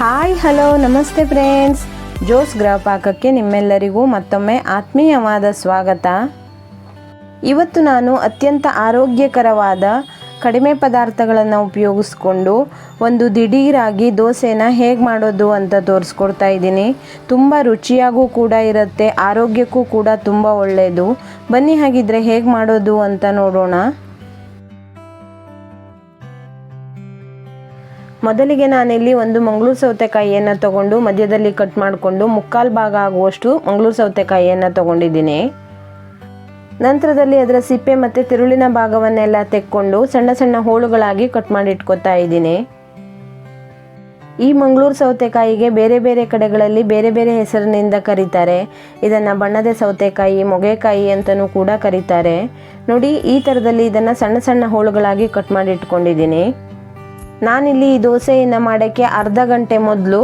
Hi, hello, ನಮಸ್ತೆ friends. ಜೋಸ್ ಗೃಹ ಪಾಕಕ್ಕೆ ನಿಮ್ಮೆಲ್ಲರಿಗೂ ಮತ್ತೊಮ್ಮೆ ಆತ್ಮೀಯವಾದ ಸ್ವಾಗತ. ಇವತ್ತು ನಾನು ಅತ್ಯಂತ ಆರೋಗ್ಯಕರವಾದ ಕಡಿಮೆ ಪದಾರ್ಥಗಳನ್ನು ಉಪಯೋಗಿಸ್ಕೊಂಡು ಒಂದು ದಿಢೀರಾಗಿ ದೋಸೆನ ಹೇಗೆ ಮಾಡೋದು ಅಂತ ತೋರಿಸ್ಕೊಡ್ತಾ ಇದ್ದೀನಿ. ತುಂಬ ರುಚಿಯಾಗೂ ಕೂಡ ಇರುತ್ತೆ, ಆರೋಗ್ಯಕ್ಕೂ ಕೂಡ ತುಂಬ ಒಳ್ಳೆಯದು ಬನ್ನಿ, ಹಾಗಿದ್ರೆ ಹೇಗೆ ಮಾಡೋದು ಅಂತ ನೋಡೋಣ. ಮೊದಲಿಗೆ ನಾನಿಲ್ಲಿ ಒಂದು ಮಂಗಳೂರು ಸೌತೆಕಾಯಿಯನ್ನು ತಗೊಂಡು ಮಧ್ಯದಲ್ಲಿ ಕಟ್ ಮಾಡಿಕೊಂಡು ಮುಕ್ಕಾಲು ಭಾಗ ಆಗುವಷ್ಟು ಮಂಗಳೂರು ಸೌತೆಕಾಯಿಯನ್ನು ತಗೊಂಡಿದ್ದೀನಿ. ನಂತರದಲ್ಲಿ ಅದರ ಸಿಪ್ಪೆ ಮತ್ತು ತಿರುಳಿನ ಭಾಗವನ್ನೆಲ್ಲ ತೆಕ್ಕೊಂಡು ಸಣ್ಣ ಸಣ್ಣ ಹೋಳುಗಳಾಗಿ ಕಟ್ ಮಾಡಿ ಇಟ್ಕೊತಾ ಇದ್ದೀನಿ. ಈ ಮಂಗಳೂರು ಸೌತೆಕಾಯಿಗೆ ಬೇರೆ ಬೇರೆ ಕಡೆಗಳಲ್ಲಿ ಬೇರೆ ಬೇರೆ ಹೆಸರಿನಿಂದ ಕರೀತಾರೆ. ಇದನ್ನು ಬಣ್ಣದ ಸೌತೆಕಾಯಿ, ಮೊಗೆಕಾಯಿ ಅಂತಲೂ ಕೂಡ ಕರೀತಾರೆ. ನೋಡಿ, ಈ ಥರದಲ್ಲಿ ಇದನ್ನು ಸಣ್ಣ ಸಣ್ಣ ಹೋಳುಗಳಾಗಿ ಕಟ್ ಮಾಡಿ ಇಟ್ಕೊಂಡಿದ್ದೀನಿ ನಾನಿಲ್ಲಿ ಈ ದೋಸೆಯನ್ನು ಮಾಡೋಕ್ಕೆ ಅರ್ಧ ಗಂಟೆ ಮೊದಲು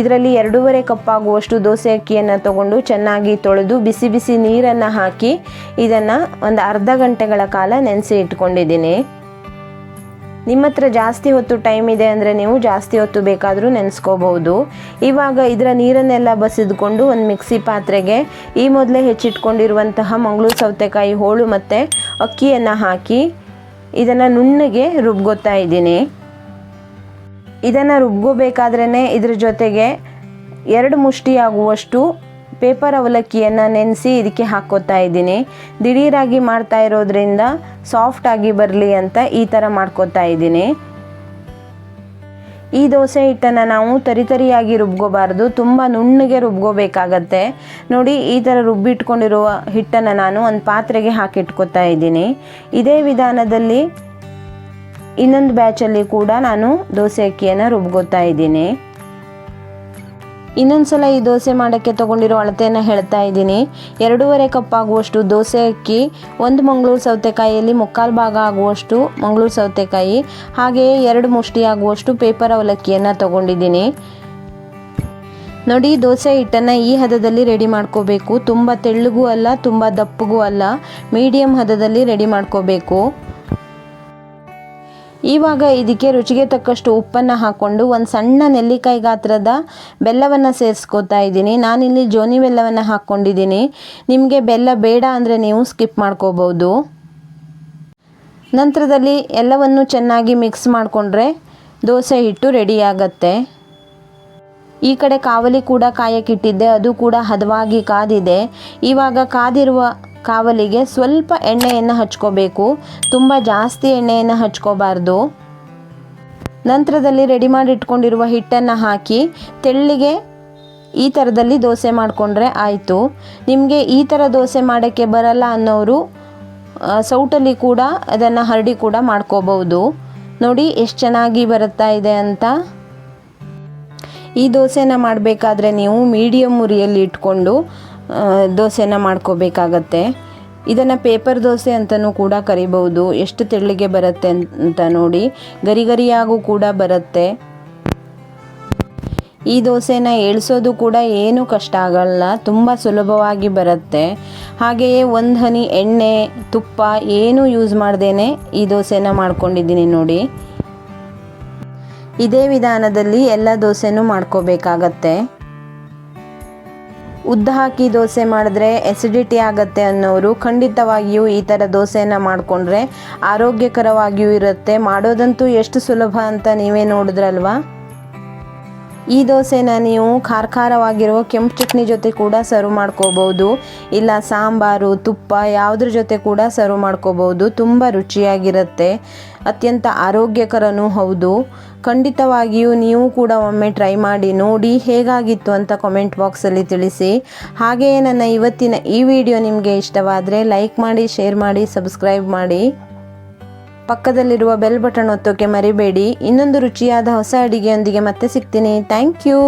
ಇದರಲ್ಲಿ ಎರಡೂವರೆ ಕಪ್ ಆಗುವಷ್ಟು ದೋಸೆ ಅಕ್ಕಿಯನ್ನು ತಗೊಂಡು ಚೆನ್ನಾಗಿ ತೊಳೆದು ಬಿಸಿ ಬಿಸಿ ನೀರನ್ನು ಹಾಕಿ ಇದನ್ನು ಒಂದು ಅರ್ಧ ಗಂಟೆಗಳ ಕಾಲ ನೆನೆಸಿ ಇಟ್ಕೊಂಡಿದ್ದೀನಿ. ನಿಮ್ಮ ಹತ್ರ ಜಾಸ್ತಿ ಹೊತ್ತು ಟೈಮ್ ಇದೆ ಅಂದರೆ ನೀವು ಜಾಸ್ತಿ ಹೊತ್ತು ಬೇಕಾದರೂ ನೆನೆಸ್ಕೋಬಹುದು. ಇವಾಗ ಇದರ ನೀರನ್ನೆಲ್ಲ ಬಸಿದುಕೊಂಡು ಒಂದು ಮಿಕ್ಸಿ ಪಾತ್ರೆಗೆ ಈ ಮೊದಲೇ ಹೆಚ್ಚಿಟ್ಕೊಂಡಿರುವಂತಹ ಮಂಗಳೂರು ಸೌತೆಕಾಯಿ ಹೋಳು ಮತ್ತು ಅಕ್ಕಿಯನ್ನು ಹಾಕಿ ಇದನ್ನು ನುಣ್ಣಗೆ ರುಬ್ಗೊತ್ತಾ ಇದ್ದೀನಿ. ಇದನ್ನು ರುಬ್ಕೋಬೇಕಾದ್ರೇ ಇದ್ರ ಜೊತೆಗೆ ಎರಡು ಮುಷ್ಟಿ ಆಗುವಷ್ಟು ಪೇಪರ್ ಅವಲಕ್ಕಿಯನ್ನು ನೆನೆಸಿ ಇದಕ್ಕೆ ಹಾಕ್ಕೋತಾ ಇದ್ದೀನಿ. ದಿಢೀರಾಗಿ ಮಾಡ್ತಾ ಇರೋದ್ರಿಂದ ಸಾಫ್ಟ್ ಆಗಿ ಬರಲಿ ಅಂತ ಈ ಥರ ಮಾಡ್ಕೋತಾ ಇದ್ದೀನಿ. ಈ ದೋಸೆ ಹಿಟ್ಟನ್ನು ನಾವು ತರಿತರಿಯಾಗಿ ರುಬ್ಕೋಬಾರ್ದು. ತುಂಬ ನುಣ್ಣಗೆ ರುಬ್ಕೋಬೇಕಾಗತ್ತೆ. ನೋಡಿ, ಈ ಥರ ರುಬ್ಬಿಟ್ಕೊಂಡಿರುವ ಹಿಟ್ಟನ್ನು ನಾನು ಒಂದು ಪಾತ್ರೆಗೆ ಹಾಕಿಟ್ಕೋತಾ ಇದ್ದೀನಿ. ಇದೇ ವಿಧಾನದಲ್ಲಿ ಇನ್ನೊಂದು ಬ್ಯಾಚಲ್ಲಿ ಕೂಡ ನಾನು ದೋಸೆ ಅಕ್ಕಿಯನ್ನು ರುಬ್ಕೋತಾ ಇದ್ದೀನಿ. ಇನ್ನೊಂದು ಸಲ ಈ ದೋಸೆ ಮಾಡೋಕ್ಕೆ ತೊಗೊಂಡಿರೋ ಅಳತೆಯನ್ನು ಹೇಳ್ತಾ ಇದ್ದೀನಿ. ಎರಡೂವರೆ ಕಪ್ ಆಗುವಷ್ಟು ದೋಸೆ ಅಕ್ಕಿ, ಒಂದು ಮಂಗಳೂರು ಸೌತೆಕಾಯಿಯಲ್ಲಿ ಮುಕ್ಕಾಲು ಭಾಗ ಆಗುವಷ್ಟು ಮಂಗಳೂರು ಸೌತೆಕಾಯಿ, ಹಾಗೆಯೇ ಎರಡು ಮುಷ್ಟಿ ಆಗುವಷ್ಟು ಪೇಪರ್ ಅವಲಕ್ಕಿಯನ್ನು ತೊಗೊಂಡಿದ್ದೀನಿ. ನೋಡಿ, ದೋಸೆ ಹಿಟ್ಟನ್ನು ಈ ಹದದಲ್ಲಿ ರೆಡಿ ಮಾಡ್ಕೋಬೇಕು. ತುಂಬ ತೆಳ್ಳಗೂ ಅಲ್ಲ, ತುಂಬ ದಪ್ಪಗೂ ಅಲ್ಲ ಮೀಡಿಯಮ್ ಹದದಲ್ಲಿ ರೆಡಿ ಮಾಡ್ಕೋಬೇಕು. ಇವಾಗ ಇದಕ್ಕೆ ರುಚಿಗೆ ತಕ್ಕಷ್ಟು ಉಪ್ಪನ್ನು ಹಾಕ್ಕೊಂಡು ಒಂದು ಸಣ್ಣ ನೆಲ್ಲಿಕಾಯಿ ಗಾತ್ರದ ಬೆಲ್ಲವನ್ನು ಸೇರಿಸ್ಕೋತಾ ಇದ್ದೀನಿ. ನಾನಿಲ್ಲಿ ಜೋನಿ ಬೆಲ್ಲವನ್ನು ಹಾಕ್ಕೊಂಡಿದ್ದೀನಿ. ನಿಮಗೆ ಬೆಲ್ಲ ಬೇಡ ಅಂದರೆ ನೀವು ಸ್ಕಿಪ್ ಮಾಡ್ಕೋಬೋದು ನಂತರದಲ್ಲಿ ಎಲ್ಲವನ್ನು ಚೆನ್ನಾಗಿ ಮಿಕ್ಸ್ ಮಾಡಿಕೊಂಡ್ರೆ ದೋಸೆ ಹಿಟ್ಟು ರೆಡಿಯಾಗತ್ತೆ ಈ ಕಡೆ ಕಾವಲಿ ಕೂಡ ಕಾಯಕ್ಕಿಟ್ಟಿದ್ದೆ ಅದು ಕೂಡ ಹದವಾಗಿ ಕಾದಿದೆ. ಇವಾಗ ಕಾದಿರುವ ಕಾವಲಿಗೆ ಸ್ವಲ್ಪ ಎಣ್ಣೆಯನ್ನು ಹಚ್ಕೋಬೇಕು. ತುಂಬ ಜಾಸ್ತಿ ಎಣ್ಣೆಯನ್ನು ಹಚ್ಕೋಬಾರ್ದು. ನಂತರದಲ್ಲಿ ರೆಡಿ ಮಾಡಿ ಇಟ್ಕೊಂಡಿರುವ ಹಿಟ್ಟನ್ನು ಹಾಕಿ ತೆಳ್ಳಿಗೆ ಈ ಥರದಲ್ಲಿ ದೋಸೆ ಮಾಡಿಕೊಂಡ್ರೆ ಆಯಿತು. ನಿಮಗೆ ಈ ಥರ ದೋಸೆ ಮಾಡೋಕ್ಕೆ ಬರಲ್ಲ ಅನ್ನೋರು ಸೌಟಲ್ಲಿ ಕೂಡ ಅದನ್ನು ಹರಡಿ ಕೂಡ ಮಾಡ್ಕೋಬಹುದು. ನೋಡಿ ಎಷ್ಟು ಚೆನ್ನಾಗಿ ಬರುತ್ತಾ ಇದೆ ಅಂತ. ಈ ದೋಸೆನ ಮಾಡಬೇಕಾದ್ರೆ ನೀವು ಮೀಡಿಯಮ್ ಉರಿಯಲ್ಲಿ ಇಟ್ಕೊಂಡು ದೋಸೆನ ಮಾಡ್ಕೋಬೇಕಾಗತ್ತೆ. ಇದನ್ನು ಪೇಪರ್ ದೋಸೆ ಅಂತಲೂ ಕೂಡ ಕರಿಬಹುದು. ಎಷ್ಟು ತೆಳ್ಳಿಗೆ ಬರುತ್ತೆ ಅಂತ ನೋಡಿ. ಗರಿ ಗರಿಯಾಗೂ ಕೂಡ ಬರುತ್ತೆ. ಈ ದೋಸೆನ ಏಳ್ಸೋದು ಕೂಡ ಏನು ಕಷ್ಟ ಆಗಲ್ಲ. ತುಂಬ ಸುಲಭವಾಗಿ ಬರುತ್ತೆ. ಹಾಗೆಯೇ ಒಂದು ಹನಿ ಎಣ್ಣೆ, ತುಪ್ಪ ಏನೂ ಯೂಸ್ ಮಾಡ್ದೇನೆ ಈ ದೋಸೆನ ಮಾಡ್ಕೊಂಡಿದ್ದೀನಿ ನೋಡಿ. ಇದೇ ವಿಧಾನದಲ್ಲಿ ಎಲ್ಲ ದೋಸೆನೂ ಮಾಡ್ಕೋಬೇಕಾಗತ್ತೆ. ಉದ್ದ ಹಾಕಿ ದೋಸೆ ಮಾಡಿದ್ರೆ ಎಸಿಡಿಟಿ ಆಗುತ್ತೆ ಅನ್ನೋರು ಖಂಡಿತವಾಗಿಯೂ ಈ ಥರ ದೋಸೆನ ಮಾಡಿಕೊಂಡ್ರೆ ಆರೋಗ್ಯಕರವಾಗಿಯೂ ಇರುತ್ತೆ. ಮಾಡೋದಂತೂ ಎಷ್ಟು ಸುಲಭ ಅಂತ ನೀವೇ ನೋಡಿದ್ರಲ್ವಾ? ಈ ದೋಸೆನ ನೀವು ಖಾರ ಖಾರವಾಗಿರೋ ಕೆಂಪು ಚಟ್ನಿ ಜೊತೆ ಕೂಡ ಸರ್ವ್ ಮಾಡ್ಕೋಬೋದು ಇಲ್ಲ ಸಾಂಬಾರು, ತುಪ್ಪ ಯಾವುದ್ರ ಜೊತೆ ಕೂಡ ಸರ್ವ್ ಮಾಡ್ಕೋಬೋದು ತುಂಬ ರುಚಿಯಾಗಿರುತ್ತೆ. ಅತ್ಯಂತ ಆರೋಗ್ಯಕರನೂ ಹೌದು. ಖಂಡಿತವಾಗಿಯೂ ನೀವು ಕೂಡ ಒಮ್ಮೆ ಟ್ರೈ ಮಾಡಿ ನೋಡಿ ಹೇಗಾಗಿತ್ತು ಅಂತ ಕಾಮೆಂಟ್ ಬಾಕ್ಸಲ್ಲಿ ತಿಳಿಸಿ. ಹಾಗೆಯೇ ನನ್ನ ಇವತ್ತಿನ ಈ ವಿಡಿಯೋ ನಿಮಗೆ ಇಷ್ಟವಾದರೆ ಲೈಕ್ ಮಾಡಿ ಶೇರ್ ಮಾಡಿ ಸಬ್ಸ್ಕ್ರೈಬ್ ಮಾಡಿ. ಪಕ್ಕದಲ್ಲಿರುವ ಬೆಲ್ ಬಟನ್ ಒತ್ತೋಕೆ ಮರಿಬೇಡಿ. ಇನ್ನೊಂದು ರುಚಿಯಾದ ಹೊಸ ಅಡಿಗೆಯೊಂದಿಗೆ ಮತ್ತೆ ಸಿಗ್ತೀನಿ. Thank you